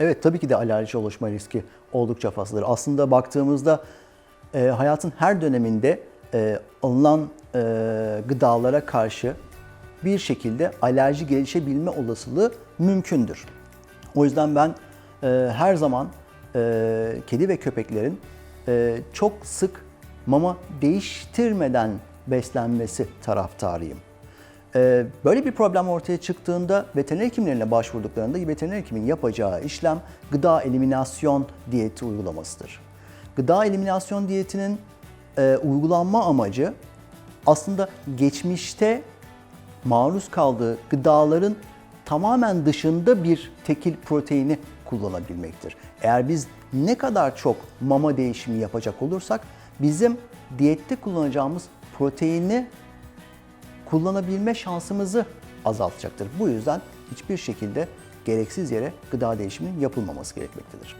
Evet tabii ki de alerji oluşma riski oldukça fazladır. Aslında baktığımızda e, hayatın her döneminde e, alınan e, gıdalara karşı bir şekilde alerji gelişebilme olasılığı mümkündür. O yüzden ben e, her zaman e, kedi ve köpeklerin e, çok sık mama değiştirmeden beslenmesi taraftarıyım. Ee, Böyle bir problem ortaya çıktığında veteriner hekimlerine başvurduklarında veteriner hekimin yapacağı işlem gıda eliminasyon diyeti uygulamasıdır. Gıda eliminasyon diyetinin e, uygulanma amacı aslında geçmişte maruz kaldığı gıdaların tamamen dışında bir tekil proteini kullanabilmektir. Eğer biz ne kadar çok mama değişimi yapacak olursak bizim diyette kullanacağımız proteini kullanabilme şansımızı azaltacaktır. Bu yüzden hiçbir şekilde gereksiz yere gıda değişiminin yapılmaması gerekmektedir.